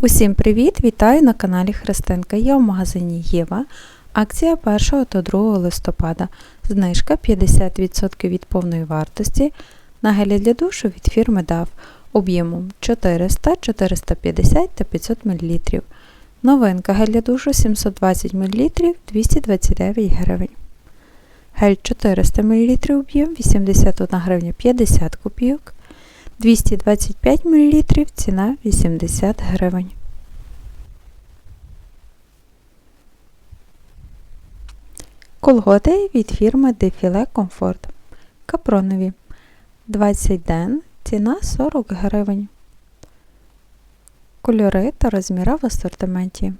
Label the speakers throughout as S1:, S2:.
S1: Усім привіт! Вітаю на каналі Христинка. Я в магазині Єва. Акція 1 та 2 листопада. Знижка 50% від повної вартості на гелі для душу від фірми DAV об'ємом 400, 450 та 500 мл. Новинка гель для душу 720 мл 229 гривень. Гель 400 мл об'єм 81 гривня 50 копійок. 225 мл ціна 80 гривень. Колготи від фірми Defile Comfort. Капронові 20 ден, ціна 40 гривень. Кольори та розміри в асортименті.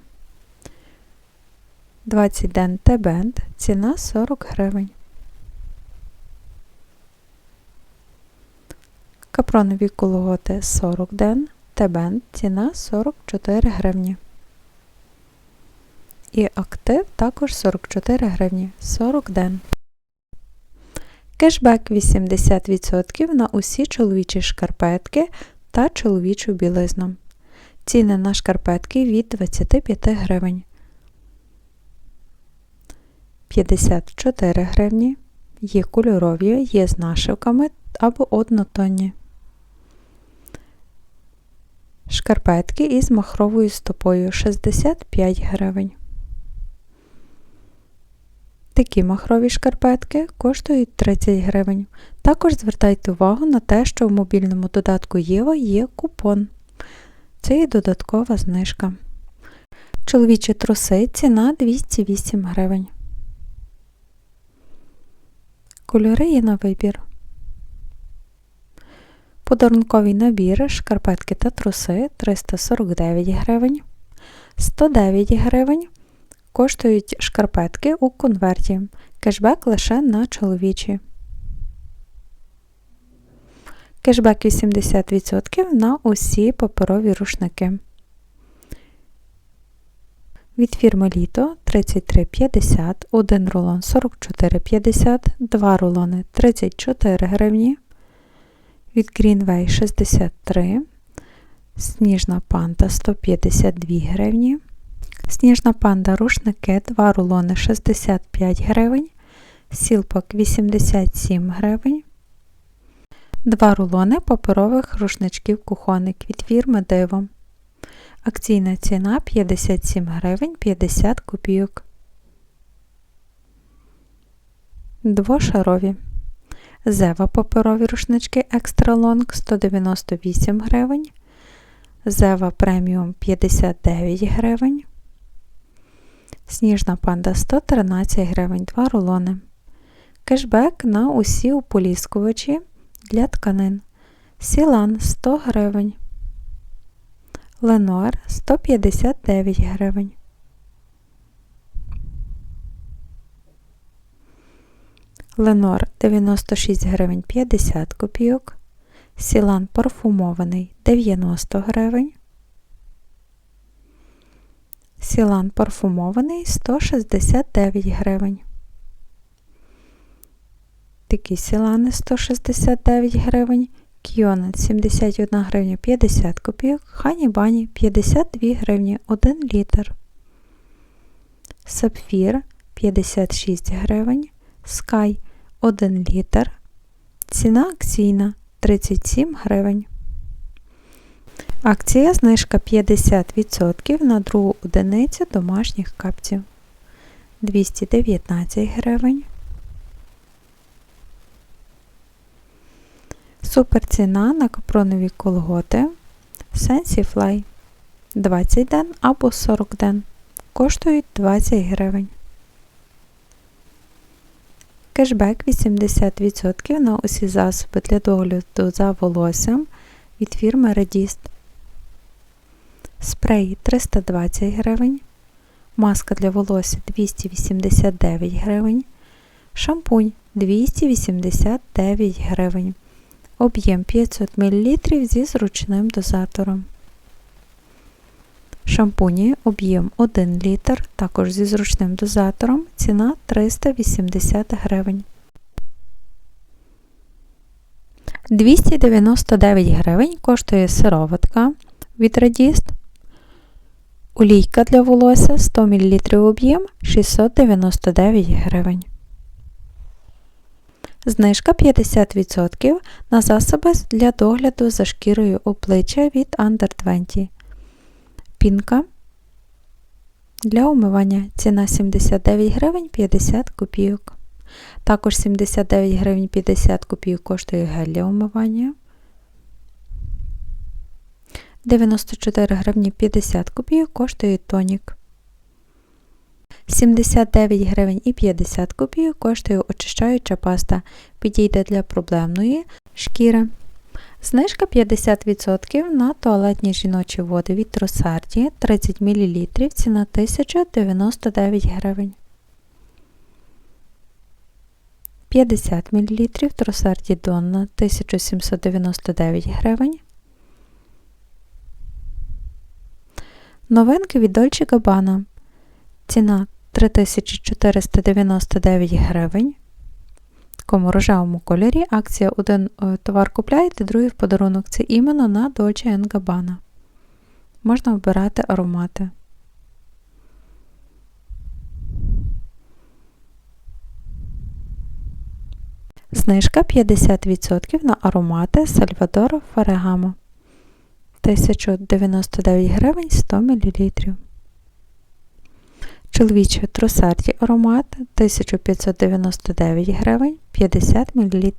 S1: 20 ден T-Band, ціна 40 гривень. Капронові колготи 40 ден, T-Band, ціна 44 гривні. І актив також 44 гривні 40 ден. Кешбек 80% на усі чоловічі шкарпетки та чоловічу білизну. Ціни на шкарпетки від 25 гривень. 54 гривні. Є кольорові, є з нашивками або однотонні. Шкарпетки із махровою стопою 65 гривень. Такі махрові шкарпетки коштують 30 гривень. Також звертайте увагу на те, що в мобільному додатку Єва є купон. Це і додаткова знижка. Чоловічі труси ціна 208 гривень. Кольори є на вибір. Подарунковий набір, шкарпетки та труси 349 гривень, 109 гривень. Коштують шкарпетки у конверті. Кешбек лише на чоловічі. Кешбек 80% на усі паперові рушники. Від фірми Літо 33,50, 1 рулон 44,50, 2 рулони 34 гривні. Від Greenway 63, Сніжна панда 152 гривні. Сніжна панда рушники 2 рулони 65 гривень, сілпак 87 гривень. 2 рулони паперових рушничків кухонник від фірми Диво. Акційна ціна 57 гривень 50 копійок. Двошарові. Зева паперові рушнички Extra Long 198 гривень. Зева преміум 59 гривень. Сніжна панда 113 гривень 2 рулони. Кешбек на усі ополіскувачі для тканин. Сілан 100 гривень. Ленуар 159 гривень. Ленор 96 гривень 50 копійок. Сілан парфумований 90 гривень. Сілан парфумований 169 гривень. Такі сілани 169 гривень. Кіонет 71 гривня 50 копійок, Хані Бані 52 гривні 1 літр. Сапфір 56 гривень. Скай 1 літр. Ціна акційна 37 гривень. Акція знижка 50% на другу одиницю домашніх капців 219 гривень. Суперціна на капронові колготи Sensifly 20 ден або 40 ден. Коштують 20 гривень. Кешбек 80% на усі засоби для догляду за волоссям від фірми Redist. Спрей 320 гривень. Маска для волосся 289 гривень. Шампунь 289 гривень. Об'єм 500 мл зі зручним дозатором. Шампуні об'єм 1 літр, також зі зручним дозатором, ціна 380 гривень. 299 гривень коштує сироватка від Радіст. Олійка для волосся 100 мл об'єм 699 гривень. Знижка 50% на засоби для догляду за шкірою обличчя від Under 20. Пінка для умивання. Ціна 79 гривень 50 копійок. Також 79 гривень 50 копійок коштує гель для умивання. 94 гривні 50 копійок коштує тонік. 79 гривень і 50 копійок коштує очищаюча паста. Підійде для проблемної шкіри. Знижка 50% на туалетні жіночі води від Тросарді 30 мл, ціна 1099 гривень. 50 мл Тросарді Донна 1799 гривень. Новинки від Dolce Gabbana. Ціна 3499 гривень. Такому рожевому кольорі. Акція один е, товар купляєте, другий в подарунок. Це іменно на Dolce Gabbana. Можна обирати аромати. Знижка 50% на аромати Salvador Ferragamo. 1099 гривень 100 мл. Чоловічий трусарді аромат 1599 гривень 50 мл.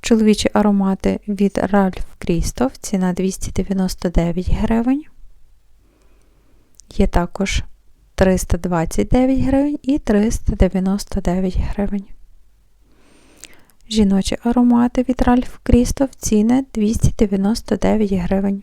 S1: Чоловічі аромати від Ralph Christoph ціна 299 гривень. Є також 329 гривень і 399 гривень. Жіночі аромати від Ralph Christoph ціни 299 гривень.